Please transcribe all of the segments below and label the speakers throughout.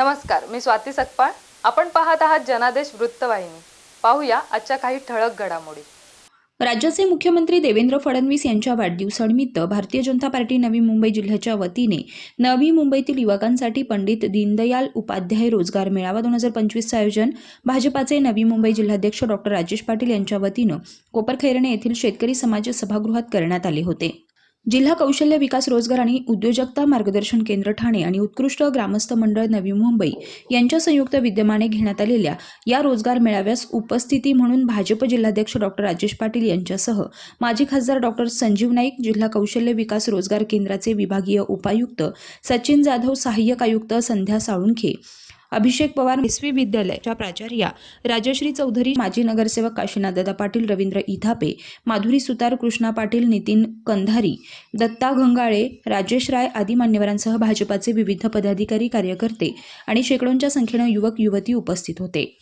Speaker 1: नमस्कार मी स्वाती सकपाळ. आपण पाहत आहात जनादेश वृत्तवाहिनी. पाहूया आजच्या काही ठळक घडामोडी.
Speaker 2: राज्याचे मुख्यमंत्री देवेंद्र फडणवीस यांच्या वाढदिवसानिमित्त भारतीय जनता पार्टी नवी मुंबई जिल्ह्याच्या वतीने नवी मुंबईतील युवकांसाठी पंडित दीनदयाल उपाध्याय रोजगार मेळावा दोन हजार पंचवीसचं आयोजन भाजपाचे नवी मुंबई जिल्हाध्यक्ष डॉक्टर राजेश पाटील यांच्या वतीनं कोपरखैरणे येथील शेतकरी समाज सभागृहात करण्यात आले होते. जिल्हा कौशल्य विकास रोजगार आणि उद्योजकता मार्गदर्शन केंद्र ठाणे आणि उत्कृष्ट ग्रामस्थ मंडळ नवी मुंबई यांच्या संयुक्त विद्यमाने घेण्यात आलेल्या या रोजगार मेळाव्यास उपस्थिती म्हणून भाजप जिल्हाध्यक्ष डॉक्टर राजेश पाटील यांच्यासह माजी खासदार डॉक्टर संजीव नाईक जिल्हा कौशल्य विकास रोजगार केंद्राचे विभागीय उपायुक्त सचिन जाधव सहाय्यक आयुक्त संध्या साळुंखे अभिषेक पवार एसवी विद्यालयाच्या प्राचार्या राजश्री चौधरी माजी नगरसेवक काशीनाथदादा पाटील रवींद्र इथापे माधुरी सुतार कृष्णा पाटील नितीन कंधारी दत्ता घंगाळे राजेश राय आदी मान्यवरांसह भाजपाचे विविध पदाधिकारी कार्यकर्ते आणि शेकडोंच्या संख्येनं युवक युवती उपस्थित होते.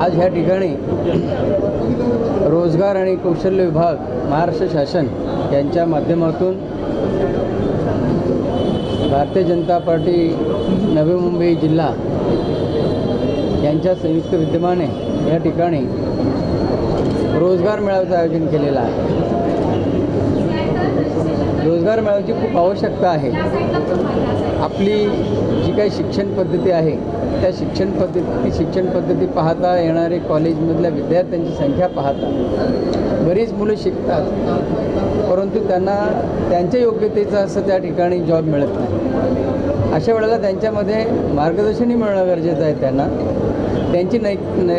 Speaker 3: आज ह्या ठिकाणी रोजगार आणि कौशल्य विभाग महाराष्ट्र शासन यांच्या माध्यमातून भारतीय जनता पार्टी नवी मुंबई जिल्हा यांच्या संयुक्त विद्यमाने या ठिकाणी रोजगार मेळाव्याचं आयोजन केलेलं आहे. रोजगार मेळाव्याची खूप आवश्यकता आहे. आपली जी काही शिक्षण पद्धती आहे त्या शिक्षण पद्धती शिक्षण पद्धती पाहता येणारे कॉलेजमधल्या विद्यार्थ्यांची संख्या पाहता. बरीच मुलं शिकतात परंतु त्यांना त्यांच्या योग्यतेचं असं त्या ठिकाणी जॉब मिळत नाही. अशा वेळेला त्यांच्यामध्ये मार्गदर्शनही मिळणं गरजेचं आहे त्यांना. त्यांची नै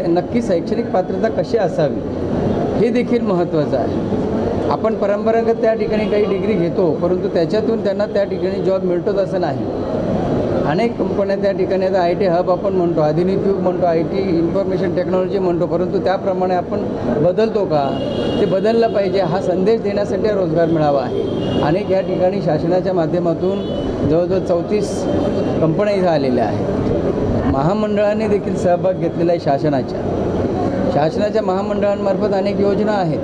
Speaker 3: नक्की शैक्षणिक पात्रता कशी असावी हे देखील महत्त्वाचं आहे. आपण परंपरागत त्या ठिकाणी काही डिग्री घेतो परंतु त्याच्यातून त्यांना त्या ठिकाणी जॉब मिळतोच असं नाही. अनेक कंपन्या त्या ठिकाणी आता आय टी हब आपण म्हणतो आधुनिक युग म्हणतो आय टी इन्फॉर्मेशन टेक्नॉलॉजी म्हणतो परंतु त्याप्रमाणे आपण बदलतो का? ते बदललं पाहिजे हा संदेश देण्यासाठी रोजगार मिळावा आहे. अनेक या ठिकाणी शासनाच्या माध्यमातून जवळजवळ चौतीस कंपन्या इथं आलेल्या आहेत. महामंडळाने देखील सहभाग घेतलेला आहे शासनाच्या. शासनाच्या महामंडळांमार्फत अनेक योजना आहेत.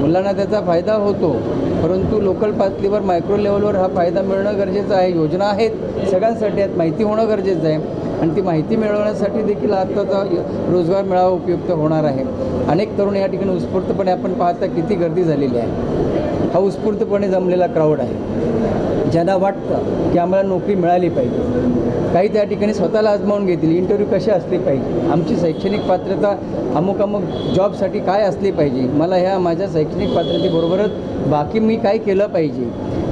Speaker 3: मुलांना त्याचा फायदा होतो. परंतु लोकल पातळीवर मायक्रो लेवलवर हा फायदा मिळणं गरजेचं आहे. योजना आहेत. सगळ्यांसाठी आहेत. माहिती होणं गरजेचं आहे. आणि ती माहिती मिळवण्यासाठी देखील आत्ताचा रोजगार मेळावा उपयुक्त होणार आहे. अनेक तरुण या ठिकाणी उत्स्फूर्तपणे आपण पाहता किती गर्दी झालेली आहे. हा उत्स्फूर्तपणे जमलेला क्राऊड आहे. ज्यांना वाटतं की आम्हाला नोकरी मिळाली पाहिजे. काही त्या ठिकाणी स्वतःला आजमावून घेतील. इंटरव्ह्यू कसे असले पाहिजे? आमची शैक्षणिक पात्रता अमुक अमुक जॉबसाठी काय असली पाहिजे? मला ह्या माझ्या शैक्षणिक पात्रतेबरोबरच बाकी मी काय केलं पाहिजे?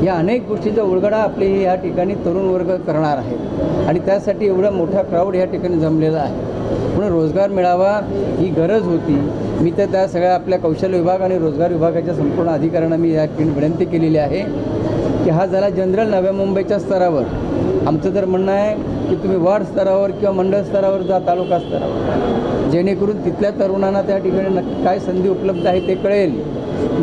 Speaker 3: या अनेक गोष्टींचा उलगडा आपले ह्या ठिकाणी तरुण वर्ग करणार आहे. आणि त्यासाठी एवढा मोठा क्राऊड या ठिकाणी जमलेला आहे. म्हणून रोजगार मिळावा ही गरज होती. मी तर त्या सगळ्या आपल्या कौशल्य विभाग आणि रोजगार विभागाच्या संपूर्ण अधिकाऱ्यांना मी या ठिकाणी विनंती केलेली आहे. की हा झाला जनरल नव्या मुंबईच्या स्तरावर. आमचं तर म्हणणं आहे की तुम्ही वार्ड स्तरावर किंवा मंडळ स्तरावर जा तालुका स्तरावर. जेणेकरून तिथल्या तरुणांना त्या ठिकाणी नक्की काय संधी उपलब्ध आहे ते कळेल.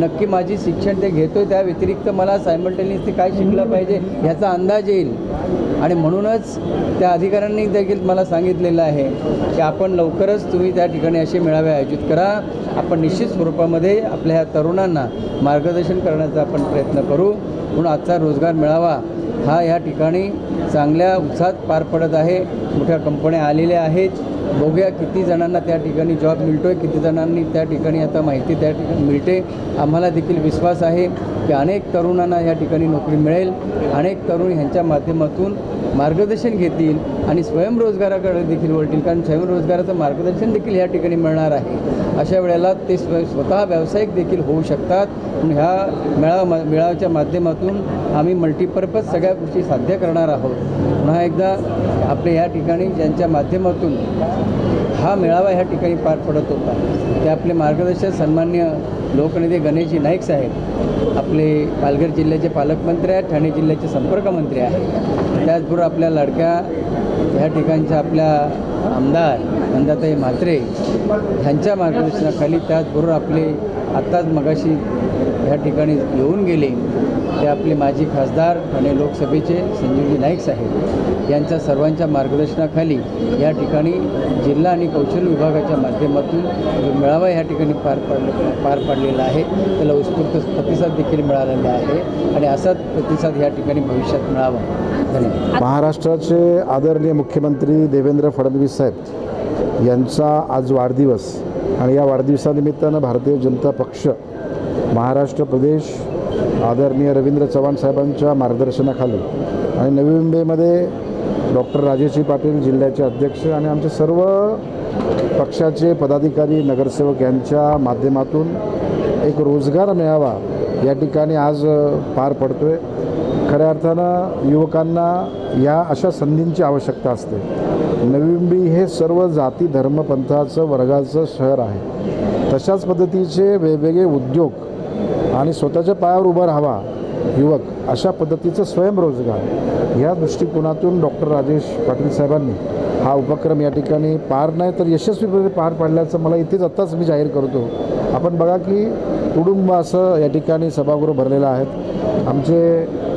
Speaker 3: नक्की माझी शिक्षण ते घेतो त्या व्यतिरिक्त मला सायमल्टेनियसली काय शिकलं पाहिजे ह्याचा अंदाज येईल. आणि म्हणूनच त्या अधिकाऱ्यांनी देखील मला सांगितलेलं आहे की आपण लवकरच तुम्ही त्या ठिकाणी असे मेळावे आयोजित करा. आपण निश्चित स्वरूपामध्ये आपल्या ह्या तरुणांना मार्गदर्शन करण्याचा आपण प्रयत्न करू. म्हणून आजचा रोजगार मेळावा हा या ठिकाणी चांगल्या उत्साहात पार पडत आहे. मोठ्या कंपन्या आलेल्या आहेत. बघूया किती जणांना त्या ठिकाणी जॉब मिळतो आहे किती जणांनी त्या ठिकाणी आता माहिती त्या ठिकाणी मिळते. आम्हाला देखील विश्वास आहे की अनेक तरुणांना या ठिकाणी नोकरी मिळेल. अनेक तरुण ह्यांच्या माध्यमातून मार्गदर्शन घेतील आणि स्वयंरोजगाराकडे देखील वळतील कारण स्वयंरोजगाराचं मार्गदर्शन देखील या ठिकाणी मिळणार आहे. अशा वेळेला ते स्व स्वतः व्यावसायिक देखील होऊ शकतात. ह्या मेळावा मेळाव्याच्या माध्यमातून आम्ही मल्टीपर्पज सगळ्या गोष्टी साध्य करणार आहोत. पुन्हा एकदा आपले या ठिकाणी ज्यांच्या माध्यमातून हा मेळावा ह्या ठिकाणी पार पडत होता. ते आपले मार्गदर्शक सन्मान्य लोकनेते गणेशजी नाईक साहेब आपले पालघर जिल्ह्याचे पालकमंत्री आहेत ठाणे जिल्ह्याचे संपर्कमंत्री आहेत. त्याचबरोबर आपल्या लाडक्या ह्या ठिकाणच्या आपल्या आमदार नंदाताई म्हात्रे ह्यांच्या मार्गदर्शनाखाली त्याचबरोबर आपले आत्ताच मगाशी ह्या ठिकाणी येऊन गेले ते आपले माजी खासदार आणि लोकसभेचे संजीवजी नाईक साहेब यांच्या सर्वांच्या मार्गदर्शनाखाली या ठिकाणी जिल्हा आणि कौशल्य विभागाच्या माध्यमातून जो मेळावा या ठिकाणी पार पडले पार पाडलेला आहे त्याला उत्स्फूर्त प्रतिसाद देखील मिळालेला आहे आणि असाच प्रतिसाद या ठिकाणी भविष्यात मिळावा. धन्यवाद.
Speaker 4: महाराष्ट्राचे आदरणीय मुख्यमंत्री देवेंद्र फडणवीस साहेब यांचा आज वाढदिवस आणि या वाढदिवसानिमित्तानं भारतीय जनता पक्ष महाराष्ट्र प्रदेश आदरणीय रवींद्र चव्हाण साहेबांच्या मार्गदर्शनाखाली. आणि नवी मुंबईमध्ये डॉक्टर राजेशी पाटील जिल्ह्याचे अध्यक्ष आणि आमचे सर्व पक्षाचे पदाधिकारी नगरसेवक यांच्या माध्यमातून एक रोजगार मिळावा या ठिकाणी आज पार पडतो आहे खऱ्या अर्थानं युवकांना या अशा संधींची आवश्यकता असते. नवी मुंबई हे सर्व जाती धर्म पंथाचं वर्गाचं शहर आहे. तशाच पद्धतीचे वेगवेगळे उद्योग आणि स्वतःच्या पायावर उभा राहावा युवक अशा पद्धतीचं स्वयंरोजगार या दृष्टिकोनातून डॉक्टर राजेश पाटील साहेबांनी हा उपक्रम या ठिकाणी पार नाही तर यशस्वीपणे पार पाडल्याचं मला इथेच आत्ताच मी जाहीर करतो. आपण बघा की कुटुंब असं या ठिकाणी सभागृह भरलेलं आहेत. आमचे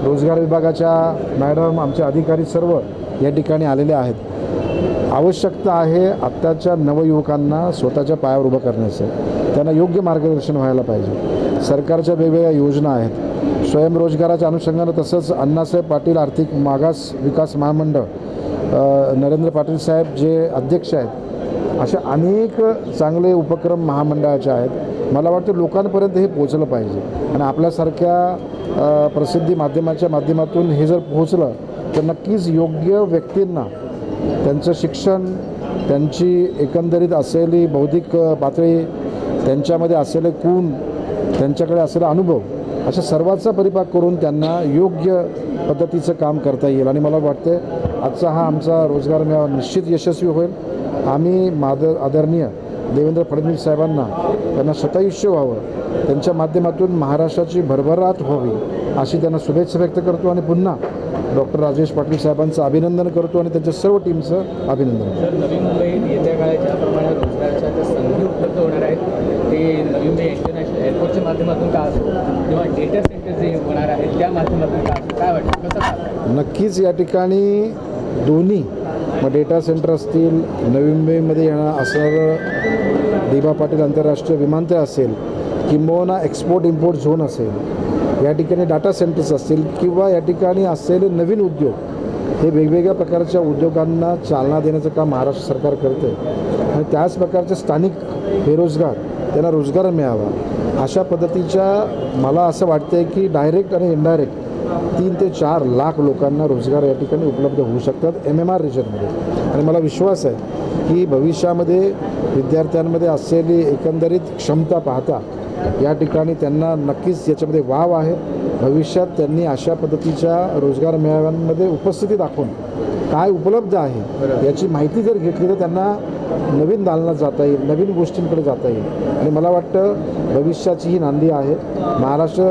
Speaker 4: रोजगार विभागाच्या मॅडम आमचे अधिकारी सर्व या ठिकाणी आलेले आहेत. आवश्यकता आहे आत्ताच्या नवयुवकांना स्वतःच्या पायावर उभं करण्याचं. त्यांना योग्य मार्गदर्शन व्हायला पाहिजे. सरकारच्या वेगवेगळ्या योजना आहेत. स्वयंरोजगाराच्या अनुषंगानं तसंच अण्णासाहेब पाटील आर्थिक मागास विकास महामंडळ नरेंद्र पाटील साहेब जे अध्यक्ष आहेत असे अनेक चांगले उपक्रम महामंडळाचे आहेत. मला वाटतं लोकांपर्यंत हे पोचलं पाहिजे. आणि आपल्यासारख्या प्रसिद्धी माध्यमाच्या माध्यमातून हे जर पोहोचलं तर नक्कीच योग्य व्यक्तींना त्यांचं शिक्षण त्यांची एकंदरीत असलेली बौद्धिक पातळी त्यांच्यामध्ये असलेले गुण त्यांच्याकडे असलेला अनुभव अशा सर्वाचा परिपाक करून त्यांना योग्य पद्धतीचं काम करता येईल. आणि मला वाटते आजचा हा आमचा रोजगार मेळावा निश्चित यशस्वी होईल. आम्ही माद आदरणीय देवेंद्र फडणवीस साहेबांना त्यांना शतायुष्य व्हावं त्यांच्या माध्यमातून महाराष्ट्राची भरभराट व्हावी अशी त्यांना शुभेच्छा व्यक्त करतो. आणि पुन्हा डॉक्टर राजेश पाटील साहेबांचं अभिनंदन करतो आणि त्यांच्या सर्व टीमचं अभिनंदन करतो.
Speaker 3: तर नवी मुंबईत येत्या काळात ज्याप्रमाणे रोजगाराच्या ज्या संधी उपलब्ध होणार आहेत ते नवी मुंबई इंटरनॅशनल एअरपोर्टच्या माध्यमातून का असो किंवा डेटा सेंटर जे होणार आहेत त्या माध्यमातून का असो काय वाटतं? कसं
Speaker 4: नक्कीच या ठिकाणी दोन्ही मग डेटा सेंटर असतील नवी मुंबईमध्ये येणार असणारं दिबा पाटील आंतरराष्ट्रीय विमानतळ असेल किंबहुना एक्सपोर्ट इम्पोर्ट झोन असेल या ठिकाणी डाटा सेंटर्स असतील किंवा या ठिकाणी असलेले नवीन उद्योग हे वेगवेगळ्या प्रकारच्या उद्योगांना चालना देण्याचं काम महाराष्ट्र सरकार करते आणि त्याच प्रकारचे स्थानिक बेरोजगार त्यांना रोजगार मिळावा. अशा पद्धतीच्या मला असं वाटतं आहे की डायरेक्ट आणि इनडायरेक्ट तीन ते चार लाख लोकांना रोजगार या ठिकाणी उपलब्ध होऊ शकतात एम एम आर रिजनमध्ये आणि मला विश्वास आहे की भविष्यामध्ये विद्यार्थ्यांमध्ये असलेली एकंदरीत क्षमता पाहता या ठिकाणी त्यांना नक्कीच याच्यामध्ये वाव आहे. भविष्यात त्यांनी अशा पद्धतीच्या रोजगार मेळाव्यांमध्ये उपस्थिती दाखवून काय उपलब्ध आहे याची माहिती जर घेतली तर त्यांना नवीन दालनात जाता येईल नवीन गोष्टींकडे जाता येईल. आणि मला वाटतं भविष्याची ही नांदी आहे. महाराष्ट्र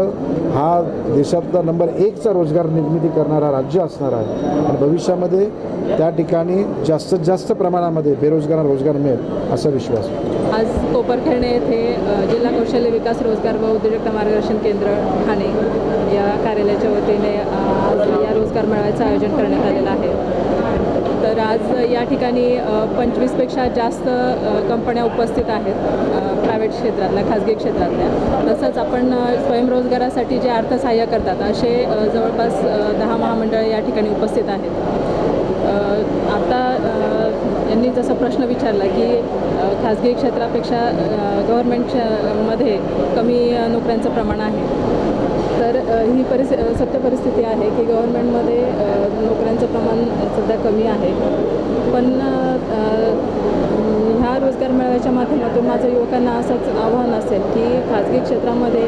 Speaker 4: हा देशातला नंबर एकचा रोजगार निर्मिती करणारा राज्य असणार आहे. आणि भविष्यामध्ये त्या ठिकाणी जास्तीत जास्त प्रमाणामध्ये बेरोजगारांना रोजगार मिळेल असा विश्वास.
Speaker 5: आज कोपरखेरणे येथे जिल्हा कौशल्य विकास रोजगार व उद्योजकता मार्गदर्शन केंद्र ठाणे या कार्यालयाच्या वतीने आज या रोजगार मेळाव्याचं आयोजन करण्यात आलेलं आहे. तर आज या ठिकाणी पंचवीसपेक्षा जास्त कंपन्या उपस्थित आहेत प्रायव्हेट क्षेत्रातल्या खाजगी क्षेत्रातल्या. तसंच आपण स्वयंरोजगारासाठी जे अर्थसहाय्य करतात असे जवळपास दहा महामंडळ या ठिकाणी उपस्थित आहेत. आता यांनी जसा प्रश्न विचारला की खाजगी क्षेत्रापेक्षा गव्हर्मेंटमध्ये कमी नोकऱ्यांचं प्रमाण आहे. तर ही परिस्थि सत्य परिस्थिती आहे की गव्हर्मेंटमध्ये नोकऱ्यांचं प्रमाण सध्या कमी आहे. पण ह्या रोजगार मेळाव्याच्या माध्यमातून माझं युवकांना असंच आव्हान असेल की खाजगी क्षेत्रामध्ये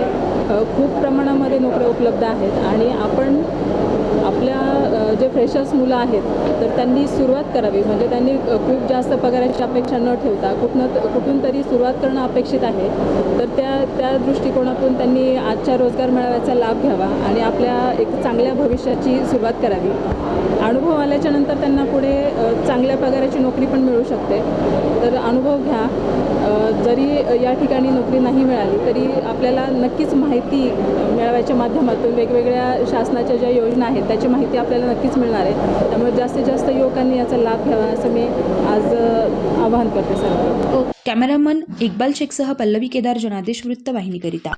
Speaker 5: खूप प्रमाणामध्ये नोकऱ्या उपलब्ध आहेत आणि आपण फ्रेशर्स मुलं आहेत तर त्यांनी सुरुवात करावी. म्हणजे त्यांनी खूप जास्त पगाराची अपेक्षा न ठेवता कुठनं कुठून तरी सुरुवात करणं अपेक्षित आहे. तर त्या त्या दृष्टिकोनातून त्यांनी आजच्या रोजगार मेळाव्याचा लाभ घ्यावा आणि आपल्या एक चांगल्या भविष्याची सुरुवात करावी. अनुभव आल्याच्यानंतर त्यांना पुढे चांगल्या पगाराची नोकरी पण मिळू शकते. तर अनुभव घ्या. जरी या ठिकाणी नोकरी नाही मिळाली तरी आपल्याला नक्कीच माहिती मिळवायच्या माध्यमातून वेगवेगळ्या शासनाच्या ज्या योजना आहेत त्याची माहिती आपल्याला नक्कीच मिळणार आहे. त्यामुळे जास्तीत जास्त युवकांनी याचा लाभ घ्यावा असं मी आज आवाहन करते सर हो.
Speaker 2: कॅमेरामन इक्बाल शेखसह पल्लवी केदार जनादेश वृत्तवाहिनीकरिता